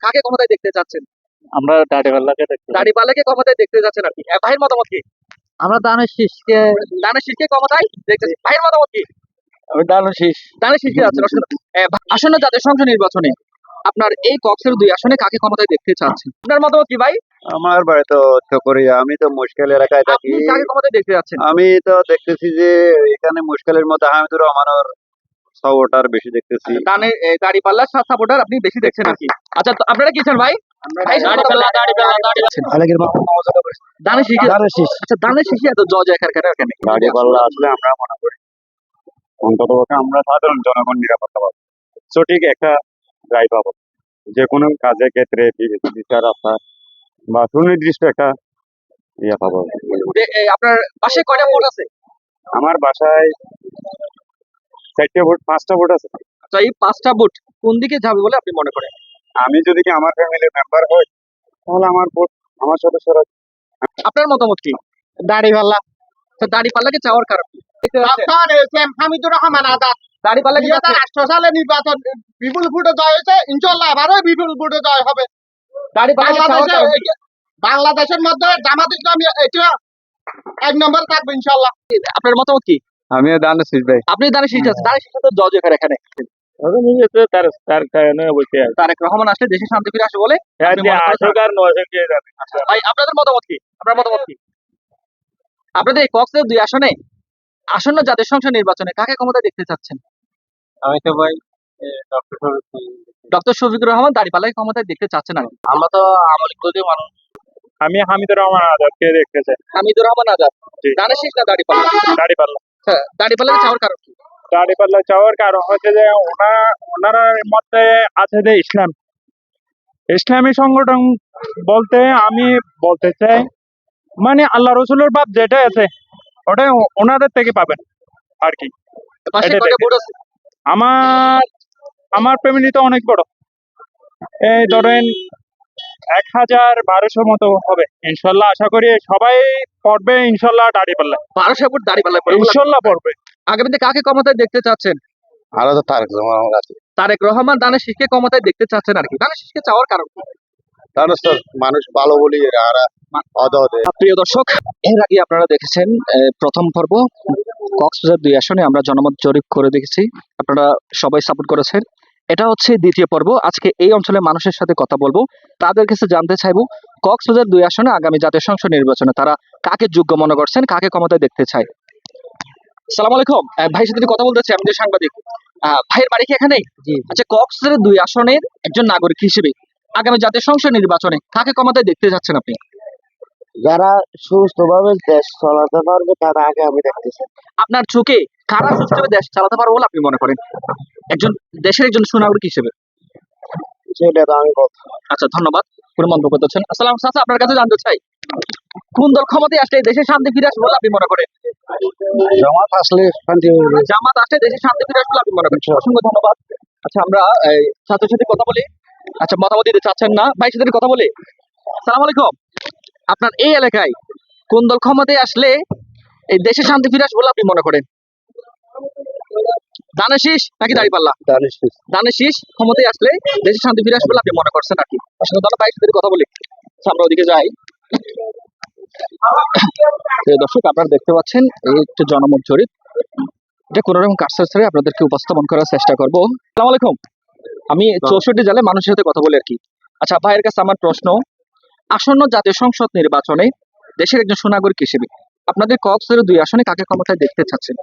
কাকে ক্ষমতায় দেখতে চাচ্ছেন? আমরা দাড়িপাল্লাকে ক্ষমতায় দেখতে যাচ্ছেন আর কি ভাইয়ের মতামত কি? আমরা দানের শীষকে দানের শীষকে ক্ষমতায় দেখতে ভাইয়ের মতামত কি? আমি দানের শীষ। দানের শীষকে যাচ্ছেন আসলে আহ, ভা- আসন্ন জাতীয় সংসদ নির্বাচনে আপনার এই কক্সের দুই আসনে কাকে ক্ষমতায় দেখতে চাচ্ছেন? আপনার মতামত কি ভাই? আমার বাড়ি তো চকরিয়া আমি তো মুশকিল এলাকায় থাকি। কাকে ক্ষমতায় দেখতে যাচ্ছেন আমি তো দেখতেছি যে এখানে মুশকিলের মধ্যে হামিদুর রহমানের সাপোর্টার বেশি দেখতেছি। দানের দাড়ি পাল্লার সাত সাপোর্টার আপনি বেশি দেখছেন আর কি। আচ্ছা আপনারা কি চান ভাই? দানের আচ্ছা দানের শীষে এত কেন? এখানে পাল্লা আসলে আমরা মনে করি অন্তত আমরা সাধারণ জনগণ নিরাপত্তা পাবো। সঠিক একটা রায় পাবো। যে কোনো কাজের ক্ষেত্রে বি- বিচার বা সুনির্দিষ্ট একটা ইয়ে পাবো। আপনার পাশে কয়টা ভোট আছে? আমার বাসায় চারটে ভোট পাঁচটা ভোট আছে। আচ্ছা এই পাঁচটা ভোট কোন দিকে যাবে বলে আপনি মনে করেন? আমি যদি কি আমার ফ্যামিলির মেম্বার হই তাহলে আমার ভোট আমার সদস্যরা আপনার মতামত কি? দাড়িপাল্লা। তো দাড়ি পাল্লাকে চাওয়ার কারণ হামিদুর রহমান আজাদ দাড়ি পাল্লা কি দুই হাজার আঠারো সালে নির্বাচন বিপুল ভোটে জয় হয়েছে ইনশাল্লাহ আবারও বিপুল ভোটে জয় হবে। দাড়ি কি? বাংলাদেশের মধ্যে জামাত ইসলামী এটা এক নম্বর থাকবে ইনশাল্লাহ আপনার মতামত কি? আমি দানের শীষ ভাই। আপনি দানের শীষ আছে দানের শীষ তো জয়কার এখানে তার তার কারণে বসে আছে। তারেক রহমান আসলে দেশে শান্তি ফিরে আসবে বলে আপনি করেন? আসুক আর নয় কে ভাই আপনাদের মতামত কি? আপনার মতামত কি? আপনাদের এই কক্সের দুই আসনে আসন্ন জাতীয় সংসদ নির্বাচনে কাকে ক্ষমতায় দেখতে চাচ্ছেন? আমি তো ভাই ডক্টর শফিকুর রহমান দাঁড়িপাল্লাকে ক্ষমতায় দেখতে চাচ্ছেন আমরা তো আমলিক মানুষ। আমি হামিদুর রহমান আজাদকে দেখতে চাই। হামিদুর রহমান আজাদ। শীষ না দাঁড়িপাল্লা? দাড়িপাল্লা। হ্যাঁ দাঁড়িপাল্লাকে চাওয়ার কারণ কি? দাড়িপাল্লা চাওয়ার কারণ হচ্ছে যে ওনা ওনার মধ্যে আছে যে ইসলাম। ইসলামী সংগঠন বলতে আমি বলতে চাই মানে আল্লাহ রসুলের বাপ যেটা আছে ওটাই ও- ওনাদের থেকে পাবেন আর কি। আমার আমার ফ্যামিলি তো অনেক বড়। এই ধরেন এক হাজার বারোশো মতো হবে। ইনশাল্লাহ আশা করি সবাই পড়বে ইনশাল্লাহ দাড়িপাল্লা বারোশো ভোট দাঁড়িপাল্লা ইনশাল্লাহ পড়বে। আগামীতে কাকে ক্ষমতায় দেখতে চাচ্ছেন? আরও তো তারেক রহমান আছে তারেক রহমান দানের ক্ষমতায় দেখতে চাচ্ছেন আর কি। দানের শীষকে চাওয়ার কারণ মানুষ ভালো বলি প্রিয় দর্শক এর আগে আপনারা দেখেছেন আহ, প্রথম পর্ব কক্সবাজার দুই আসনে আমরা জনমত জরিপ করে দেখেছি। আপনারা সবাই সাপোর্ট করেছেন। এটা হচ্ছে দ্বিতীয় পর্ব। আজকে এই অঞ্চলের মানুষের সাথে কথা বলব। তাদের কাছে জানতে চাইব কক্সবাজার দুই আসনে আগামী জাতীয় সংসদ নির্বাচনে তারা কাকে যোগ্য মনে করছেন কাকে ক্ষমতায় দেখতে চায়? সালাম আলাইকুম। ভাই সাথে কথা বলতে চাই আমি যে সাংবাদিক। আহ, ভাইয়ের বাড়ি কি এখানে আচ্ছা কক্সবাজার দুই আসনের একজন নাগরিক হিসেবে আগামী জাতীয় সংসদ নির্বাচনে কাকে ক্ষমতায় দেখতে চাচ্ছেন আপনি? যারা সুস্থভাবে দেশ চালাতে পারবে তারা আগে আমি দেখতেছি আপনার চোখে কারা সুস্থভাবে দেশ চালাতে পারব বলে আপনি মনে করেন? একজন দেশের একজন সুনাগরিক হিসেবে। আচ্ছা ধন্যবাদ। পুরো মন্তব্য করতেছেন? আসসালাম চাচা আপনার কাছে জানতে চাই কোন দল ক্ষমতায় আসলে দেশে শান্তি ফিরে আসবে বলে আপনি মনে করেন? জমাত আসলে শান্তি জামাত আসলে দেশে শান্তি ফিরে আসবে বলে আপনি মনে করেন? অসংখ্য ধন্যবাদ। আচ্ছা আমরা ছাত্রের সাথে কথা বলি। আচ্ছা মতামত দিতে চাচ্ছেন না। ভাই সাথে কথা বলি। সালাম আলাইকুম। আপনার এই এলাকায় কোন দল ক্ষমতায় আসলে এই দেশে শান্তি ফিরে আসবে বলে আপনি মনে করেন? দানের শীষ নাকি দাঁড়িপাল্লা দানের শীষ। ক্ষমতায় আসলে দেশে শান্তি ফিরে আসবে আপনি মনে করছেন আর কি আসলে ভাইয়ের সাথে কথা বলি। আচ্ছা, আমরা ওদিকে যাই। দর্শক আপনারা দেখতে পাচ্ছেন এই একটি জনমত জরিপ। এটা কোন রকম কাজটা ছেড়ে আপনাদেরকে উপস্থাপন করার চেষ্টা করব। আসসালামু আলাইকুম। আমি চৌষট্টি জেলায় মানুষের সাথে কথা বলি আর কি। আচ্ছা ভাইয়ের কাছে আমার প্রশ্ন। আসন্ন জাতীয় সংসদ নির্বাচনে দেশের একজন সুনাগরিক হিসেবে আপনাদের কক্সের দুই আসনে কাকে ক্ষমতায় দেখতে চাচ্ছেন?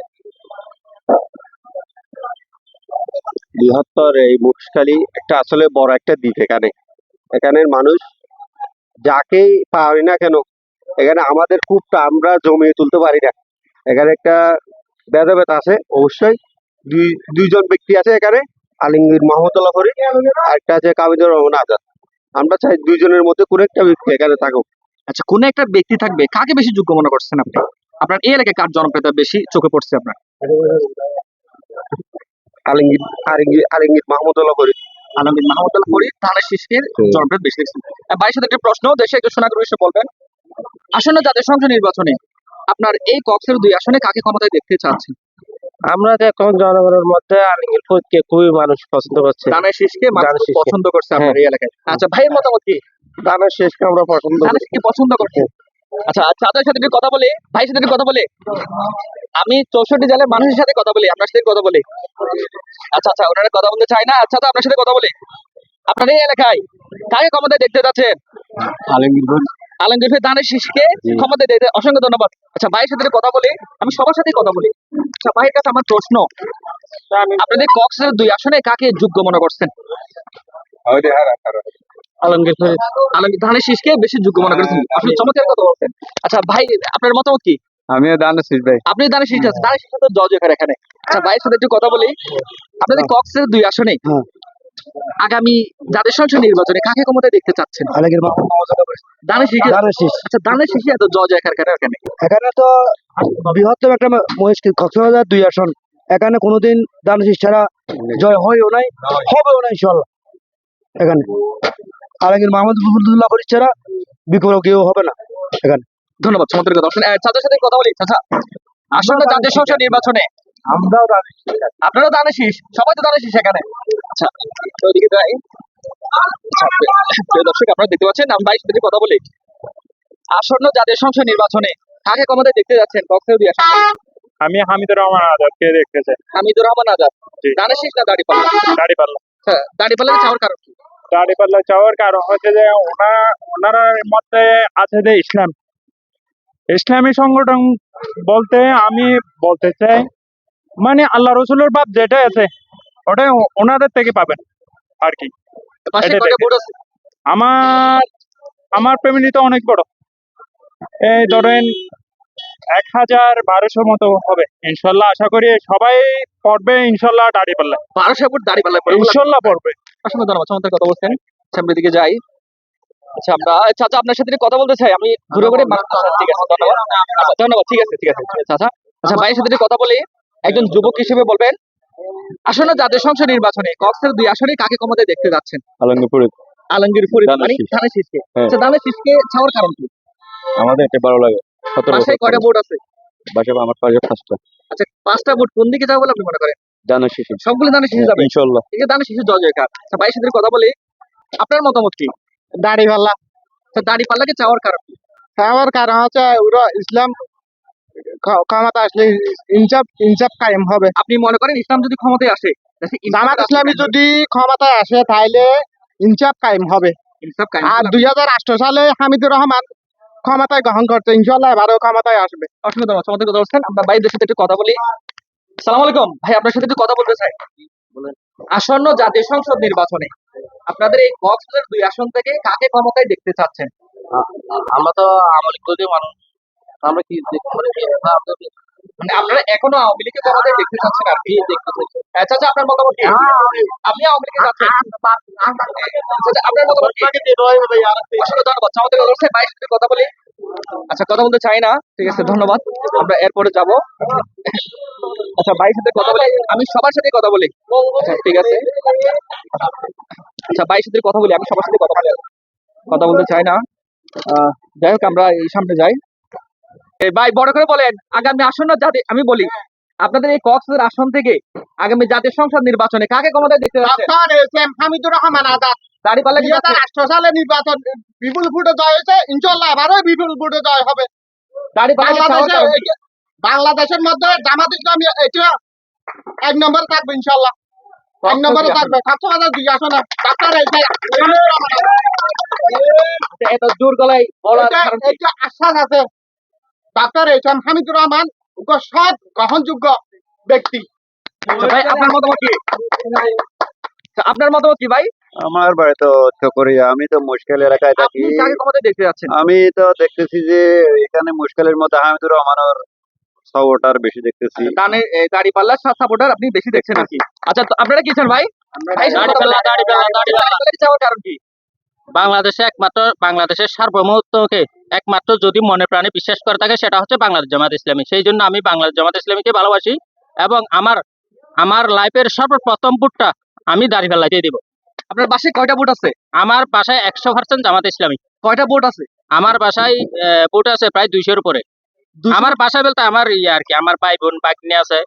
বৃহত্তর এই মুখখালি একটা আসলে বড় একটা দ্বীপ এখানে। এখানের মানুষ যাকেই পারি না কেন, এখানে আমাদের কূপটা আমরা জমিয়ে তুলতে পারি না। এখানে একটা ভেদাভেদ আছে অবশ্যই। দুই, দুইজন ব্যক্তি আছে এখানে, আলিঙ্গির মোহাম্মদুল্লাহ ফরিদ আর একটা আছে কাবিদুর রহমান আজাদ। আমরা চাই দুইজনের মধ্যে কোনো একটা ব্যক্তি এখানে থাকুক। আচ্ছা কোন একটা ব্যক্তি থাকবে, কাকে বেশি যোগ্য মনে করছেন আপনি? আপনার এই এলাকায় কার জনপ্রিয়তা বেশি চোখে পড়ছে আপনার? আলিঙ্গির আলিঙ্গির আলিঙ্গির মাহমুদুল্লাহ ফরিদ আলমগীর মাহমুদ আল ফরিদ ধানের শীষের হুম। বেশি আহ, সাথে একটা প্রশ্ন দেশে সোনাগর হিসেবে বলবেন আসন্ন জাতীয় সংসদ নির্বাচনে আপনার এই কক্সের দুই আসনে কাকে ক্ষমতায় দেখতে চাচ্ছেন? আমরা তো এখন জনগণের মধ্যে আলিঙ্গির ফৌজকে খুবই মানুষ পছন্দ করছে। দানের শীষকে মানুষ পছন্দ করছে আপনার এই এলাকায়। আচ্ছা ভাইয়ের মতামত কি? দানের শেষকে আমরা পছন্দ দানের শীষকে পছন্দ করছে আচ্ছা আচ্ছা আপনার সাথে কথা বলি ভাইয়ের সাথে কথা বলি। আমি চৌষট্টি জেলার মানুষের সাথে কথা বলি আপনার সাথে কথা বলি। আচ্ছা আচ্ছা ওনারা কথা বলতে চাই না? আচ্ছা তো আপনার সাথে কথা বলি। আপনার এই এলাকায় কাকে ক্ষমতায় দেখতে যাচ্ছেন? আলিঙ্গির ফৌজ আলমগীর ভাই দানের শীষকে জি। ক্ষমতা দিতে অসংখ্য ধন্যবাদ। আচ্ছা ভাইয়ের সাথে কথা বলি। আমি সবার সাথে কথা বলি। আচ্ছা ভাইয়ের কাছে আমার প্রশ্ন। আপনাদের কক্সের দুই আসনে কাকে যোগ্য মনে করছেন? আলমগীর আলমগীর ধানের শীষকে বেশি যোগ্য মনে করছেন। আপনি চমৎকার কথা বলছেন। আচ্ছা ভাই আপনার মতামত কি? আমি দানের শেষ ভাই। আপনি দানের শীষ আছে দানের শীষ তো জজ এখানে এখানে। আচ্ছা ভাইয়ের সাথে একটু কথা বলি। আপনাদের কক্সের দুই আসনে হ্যাঁ। আগামী জাতীয় সংসদ নির্বাচনে কাকে ক্ষমতায় দেখতে চাচ্ছেন? দানের শীষ। আচ্ছা দানের শীষে এত জজ এখানে এখানে এখানে। তো বৃহত্তম একটা মহিষ কক্সবাজার দুই আসন। এখানে কোনোদিন দানের শেষ ছাড়া জয় হয়ও নাই হবেও না ইনশাল্লাহ এখানে। আলমগীর মাহমুদ বিকল্প কেউ হবে না। ধন্যবাদ চমৎকার কথা। চাচার সাথে কথা বলি। চাচা আসন্ন জাতীয় সংসদ নির্বাচনে। আমরাও আপনারা দানের শীষ সবাই তো দানের শীষ এখানে আচ্ছা ওইদিকে যাই। আচ্ছা, দর্শক আপনারা দেখতে পাচ্ছেন আমি সাথে কথা বলি। আসন্ন জাতীয় সংসদ নির্বাচনে কাকে ক্ষমতায় দেখতে যাচ্ছেন? আসনে। আমি হামিদুর রহমান আজাদকে দেখতেছি হামিদুর রহমান আজাদ। জি। দানের শীষ না দাড়ি পাল্লা দাড়ি পাল্লা আচ্ছা দাড়ি পাল্লা চাওয়ার কারণ কি? দাড়ি পাল্লা চাওয়ার কারণ হচ্ছে যে ওনা ওনার মধ্যে আছে যে ইসলাম ইসলামী সংগঠন বলতে আমি বলতে চাই মানে আল্লাহ রসুলের বাপ যেটা আছে ওটাই ওনাদের থেকে পাবেন আর কি আমার আমার ফ্যামিলি তো অনেক বড় এই ধরেন এক হাজার বারোশো মতো হবে। ইনশাল্লাহ আশা করি সবাই পড়বে ইনশাল্লাহ দাড়ি পাল্লা বারোশো ভোট দাড়ি পাল্লা ইনশাল্লাহ পড়বে। আসলে ধন্যবাদ চমৎকার কথা বলছেন। সামনের দিকে যাই। আচ্ছা আমরা চাচা আপনার সাথে কথা বলতে চাই। আমি ঘুরে ঘুরে আচ্ছা, ঠিক আছে ধন্যবাদ। আচ্ছা ধন্যবাদ ঠিক আছে ঠিক আছে চাচা আচ্ছা ভাইয়ের সাথে কথা বলি। একজন যুবক হিসেবে বলবেন আসন্ন জাতীয় সংসদ নির্বাচনে কক্সের দুই আসনে কাকে ক্ষমতায় দেখতে যাচ্ছেন? আলমগীর ফরিদ আলমগীর ফরিদ দানের মানে ধানের শীষকে হ্যাঁ। আচ্ছা ধানের শীষকে ছাওয়ার কারণ কি? আমাদের এটা ভালো লাগে। সতেরো বাসায় কয়টা ভোট আছে? বাসা আমার পাশে পাঁচটা। আচ্ছা পাঁচটা ভোট কোন দিকে যাবে বলে আপনি মনে করেন? সবগুলো যাবে? এই যে জয় জয়কার। আচ্ছা ভাইয়ের সাথে কথা বলি। আপনার মতামত কি? দাড়ি পাল্লা। দাড়ি পাল্লাকে চাওয়ার কারণ? কি? খাওয়ার কারণ হচ্ছে ওরা ইসলাম ক্ষমতা আসলে ইনসাফ ইনসাফ কায়েম হবে। আপনি মনে করেন ইসলাম যদি ক্ষমতায় আসে জামাত ইসলামী যদি ক্ষমতায় আসে তাহলে ইনসাফ কায়েম হবে। আর দুই হাজার আঠারো সালে হামিদুর রহমান ক্ষমতায় গ্রহণ করছে ইনশাল্লাহ এবারও ক্ষমতায় আসবে। অসংখ্য ধন্যবাদ। চমৎকার কথা বলছেন আমরা ভাইদের সাথে একটু কথা বলি। সালাম আলাইকুম। ভাই আপনার সাথে একটু কথা বলতে চাই। আসন্ন জাতীয় সংসদ নির্বাচনে আপনাদের এই কক্সবাজার দুই আসন থেকে কাকে ক্ষমতায় দেখতে চাচ্ছেন? আমরা তো আমল করে মানুষ। আমরা কি মানে মানে আপনারা এখনও আওয়ামী লীগের ক্ষমতায় দেখতে চাচ্ছেন আর কি দেখতে চাচ্ছেন? আচ্ছা আচ্ছা আপনার মতামত কি? আপনি আওয়ামী লীগে যাচ্ছেন আচ্ছা, আচ্ছা, আপনার মতামত কি? অসংখ্য ধন্যবাদ। চমৎকার কথা বলছেন ভাইয়ের কথা বলি। আচ্ছা কথা বলতে চাই না। ঠিক আছে ধন্যবাদ। আমরা এরপরে যাব। আচ্ছা ভাইয়ের সাথে কথা বলি। আমি সবার সাথে কথা বলি। আচ্ছা ঠিক আছে। আচ্ছা ভাইয়ের সাথে কথা বলি। আমি সবার সাথে কথা বলি। কথা বলতে চাই না। আহ, যাই হোক আমরা এই সামনে যাই। এই ভাই বড় করে বলেন। আগামী আসন্ন জাতি আমি বলি। আপনাদের এই কক্সবাজার আসন থেকে আগামী জাতীয় সংসদ নির্বাচনে কাকে ক্ষমতায় দেখতে ডক্টর হামিদুর রহমান আজাদ। দুই হাজার সালে নির্বাচন বিপুল ভোটে জয় হয়েছে ইনশাল্লাহ এবারও বিপুল ভোটে জয় হবে। বাংলাদেশের মধ্যে জামাত ইসলামী এটা এক নম্বরে থাকবে ইনশাল্লাহ এক নম্বরে থাকবে সাতশো হাজার দুই আসনে। ডক্টর হামিদুর রহমান। এত জোর গলায় বলার এটা- কারণ কি? এটা আশ্বাস আছে। এম হামিদুর রহমান সৎ গ্রহণযোগ্য ব্যক্তি আচ্ছা ভাই আপনার মতামত কি আচ্ছা, আপনার মতামত কি ভাই আমার বাড়ি তো চকরিয়া আমি তো মুশকিল এলাকায় থাকি দেখতে যাচ্ছেন আমি তো দেখতেছি যে এখানে মুশকিলের মধ্যে হামিদুর রহমানের সাপোর্টার বেশি দেখতেছি দানে দাড়ি পাল্লার সাপোর্টার আপনি বেশি দেখছেন আর কি আচ্ছা তো আপনারা কি চান ভাই ভাই, দাড়িপাল্লা, দাড়িপাল্লা, দাড়িপাল্লা। দাড়িপাল্লা চাওয়ার কারণ কি বাংলাদেশে একমাত্র বাংলাদেশের সার্বভৌমত্বকে একমাত্র যদি মনে প্রাণে বিশ্বাস করে থাকে সেটা হচ্ছে বাংলাদেশ জামাত ইসলামী। সেই জন্য আমি বাংলাদেশ জামাত ইসলামীকে ভালোবাসি এবং আমার আমার লাইফের সর্বপ্রথম বুটটা আমি দাঁড়িপাল্লা দিয়ে দিব। আপনার বাসায় কয়টা বুট আছে? আমার বাসায় একশো পার্সেন্ট জামাত ইসলামী। কয়টা বুট আছে? আমার বাসায় বুট আছে প্রায় দুইশোর উপরে। আমার বাসায় বলতে আমার ইয়ে আর কি আমার ভাই বোন বাগনি আছে।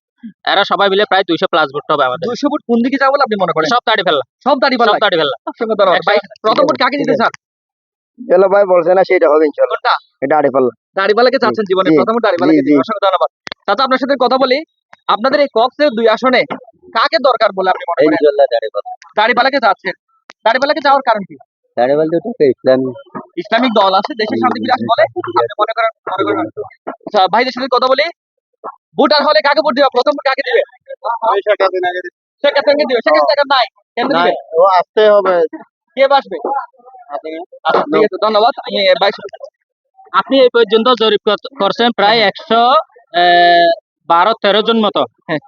এরা সবাই মিলে প্রায় দুইশো প্লাস ভোট হবে আমাদের। দুইশো ভোট কোন দিকে যাবে বলে আপনি মনে করেন? সব দাঁড়িয়ে ফেললাম। সব দাঁড়িয়ে সব দাঁড়িয়ে ফেললাম। ভাই প্রথম ভোট কাকে দিতে চান চলো ভাই বলছে না সেটা হবে ইনশাল্লাহ। এটা আড়ে পাল্লা দাড়িপালাকে চাচ্ছেন জীবনে। প্রথম দাড়িপালাকে জি, দিবেন। জি। অসংখ্য ধন্যবাদ। চাচা আপনার সাথে কথা বলি আপনাদের এই কক্সের দুই আসনে কাকে দরকার বলে আপনি মনে করেন? দাড়িপালাকে চাচ্ছেন দাড়িপালাকে যাওয়ার কারণ কি? দাঁড়ে তো ইসলাম ইসলামিক দল আছে দেশের শান্তি বিরাজ বলে আপনি মনে করেন? মনে করেন। আচ্ছা ভাইদের সাথে কথা বলি। ভোটার হলে কাকে ভোট দিবে? প্রথম কাকে দিবে? শেখ হাসিনাকে দিবে। শেখ হাসিনা নাই। কেন দিবে? ও আসতে হবে। কে বাসবে আচ্ছা ধন্যবাদ। আপনি এই পর্যন্ত জরিপ করছেন প্রায় একশো বারো তেরো জন মতো। হ্যাঁ।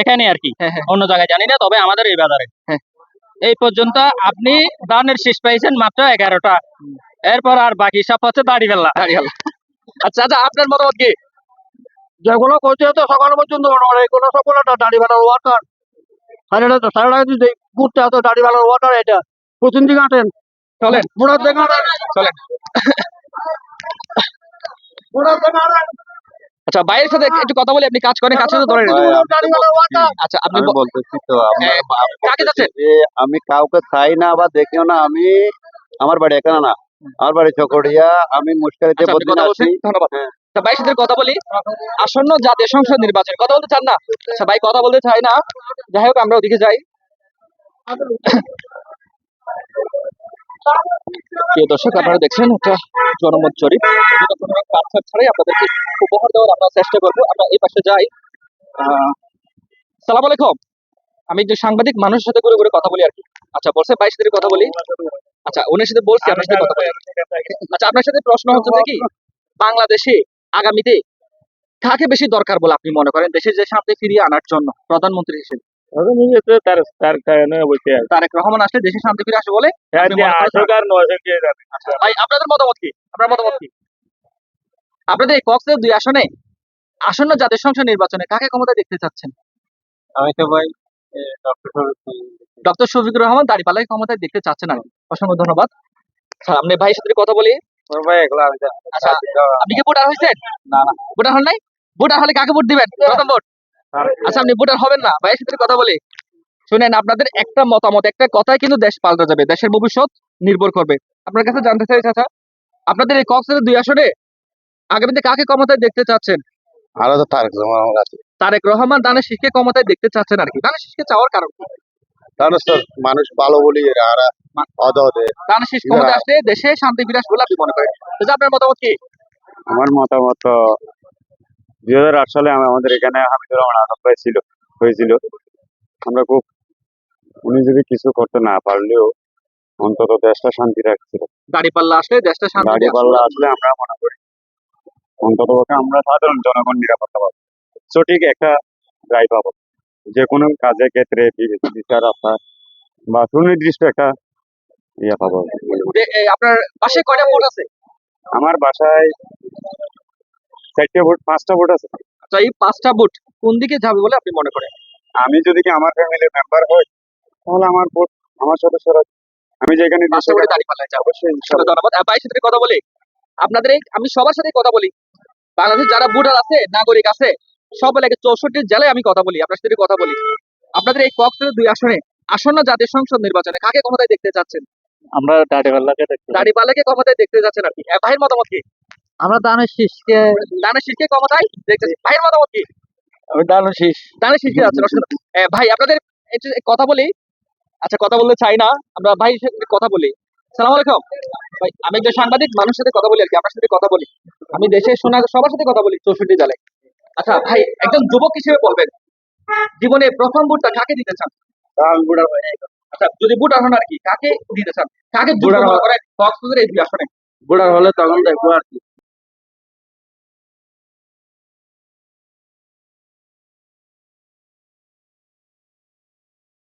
এখানে আর কি। হ্যাঁ হ্যাঁ। অন্য জায়গায় জানি না তবে আমাদের এই বাজারে। এই পর্যন্ত আপনি দানের শীষ পাইছেন মাত্র এগারোটা। এরপর আর বাকি সব হচ্ছে দাড়ি দাঁড়িয়ে আচ্ছা আচ্ছা আপনার মতামত কি? যেগুলো করছে তো সকাল পর্যন্ত এগুলো দাড়ি ভালো ওয়াটার সারা যদি ঘুরতে আসো দাড়ি ভালো ওয়াটার এটা। প্রতিদিন দিকে আটেন চলেন। বুড়ার দিকে আটেন চলেন। বুড়ার দিকে আচ্ছা ভাইয়ের সাথে একটু কথা বলি আপনি কাজ করেন কাজ সাথে ধরে আচ্ছা আপনি আমি বলতেছি তো কাকে যাচ্ছেন। আমি কাউকে চাই না বা দেখিও না আমি আমার বাড়ি এখানে না। আমার বাড়ি চকরিয়া আমি কথা বলছেন আসি ধন্যবাদ আচ্ছা সাথে কথা বলি। আসন্ন জাতীয় সংসদ নির্বাচন, কথা বলতে চান না? আচ্ছা ভাই, কথা বলতে চাই না। যাই হোক আমরা ওদিকে যাই। দর্শক, আপনারা দেখছেন একটা জনমত জরিপ। যেটা ছাড়াই আপনাদেরকে উপহার দেওয়ার আমরা চেষ্টা করব। আমরা এই পাশে যাই। সালাম আলাইকুম। আমি একজন সাংবাদিক, মানুষের সাথে ঘুরে ঘুরে কথা বলি আর কি। আচ্ছা বলছে বাইশ সাথে কথা বলি। আচ্ছা ওনার সাথে বলছি, আপনার সাথে কথা বলি। আচ্ছা আপনার সাথে প্রশ্ন হচ্ছে কি? বাংলাদেশে আগামীতে কাকে বেশি দরকার বলে আপনি মনে করেন? দেশের যে শান্তি ফিরিয়ে আনার জন্য প্রধানমন্ত্রী হিসেবে। তারেক রহমান আসলে দেশে শান্তি ফিরে আসে বলে জানে। ভাই আপনাদের মতামত কি? আপনার মতামত কি? আপনাদের এই কক্সের দুই আসনে আসন্ন জাতীয় সংসদ নির্বাচনে কাকে ক্ষমতা দেখতে চাচ্ছেন? আমি তো ভাই ডক্টর শফিকুর রহমান ক্ষমতায় দেখতে চাচ্ছেন কি। অসংখ্য ধন্যবাদ। আচ্ছা আপনি ভাইয়ের সাথে কথা বলি। আচ্ছা আপনি কি ভোটার হয়েছেন? না, না। ভোটার হন নাই? ভোটার হলে কাকে ভোট দিবেন? প্রথম ভোট। আচ্ছা আপনি ভোটার হবেন না। ভাইয়ের সাথে কথা বলি। শুনেন আপনাদের একটা মতামত একটা কিন্তু দেশ পাল্টে যাবে। দেশের ভবিষ্যৎ নির্ভর করবে। আপনার কাছে জানতে চাই চাচা আপনাদের এই কক্সের দুই আসনে আগামীতে কাকে ক্ষমতায় দেখতে চাচ্ছেন? তারেক রহমান তারেক রহমান দানের শীষকে ক্ষমতায় দেখতে চাচ্ছেন আর কি। দানের শীষকে চাওয়ার কারণ মানুষ ভালো বলি এরা আসলে দেশে শান্তি বিরাজ বলে আপনি মনে করেন আপনার মতামত কি? আমার মতামত দুই হাজার আট সালে আমাদের এখানে হামিদুর রহমান আহমদ ভাই ছিল হয়েছিল। আমরা খুব উনি যদি কিছু করতে না পারলেও অন্তত দেশটা শান্তি রাখছিল। দাড়িপাল্লা আসলে দেশটা শান্তি গাড়ি পাল্লা আসলে আমরা মনে করি অন্তত আমরা সাধারণ জনগণ নিরাপত্তা পাবো। সঠিক একটা রায় পাবো। যে কোনো কাজের ক্ষেত্রে বিচার আসা বা সুনির্দিষ্ট একটা ইয়ে পাবো। আপনার পাশে কয়টা ভোট আছে? আমার বাসায় চারটে ভোট পাঁচটা ভোট আছে। আচ্ছা এই পাঁচটা ভোট কোন দিকে যাবে বলে আপনি মনে করেন? আমি যদি কি আমার ফ্যামিলির মেম্বার হই তাহলে আমার ভোট আমার সদস্যরা আমি যেখানে কথা বলি। আপনাদের আমি সবার সাথে কথা বলি। বাংলাদেশ যারা ভোটার আছে নাগরিক আছে সব এলাকায় চৌষট্টি জেলায় আমি কথা বলি আপনার সাথে কথা বলি। আপনাদের এই কক্সের দুই আসনে আসন্ন জাতীয় সংসদ নির্বাচনে কাকে ক্ষমতায় দেখতে চাচ্ছেন? আমরা দাড়িপাল্লাকে ক্ষমতায় দেখতে যাচ্ছেন আর কি। ভাইয়ের মতামত কি? আমরা দানের শীষকে দানের শীষকে ক্ষমতায় দেখতে ভাইয়ের মতামত কি? আমি দানের শীষ। দানের শীষকে যাচ্ছেন অসুবিধা নেই। এ, ভাই আপনাদের কথা বলি আচ্ছা কথা বলতে চাই না আমরা ভাই কথা বলি। সালাম আলাইকুম। ভাই আমি একজন সাংবাদিক মানুষের সাথে কথা বলি আর কি আপনার সাথে কথা বলি। আমি দেশের শোনা সবার সাথে কথা বলি চৌষট্টি জেলায়। আচ্ছা ভাই একজন যুবক হিসেবে বলবেন জীবনে প্রথম ভোটটা কাকে দিতে চান? আচ্ছা যদি বুট হন আর কি কাকে দিতে চান? কাকে ভোটার করেন? কক্সবাজার এই দুই আসনে। বুড়ার হলে তখন দেখব আর কি।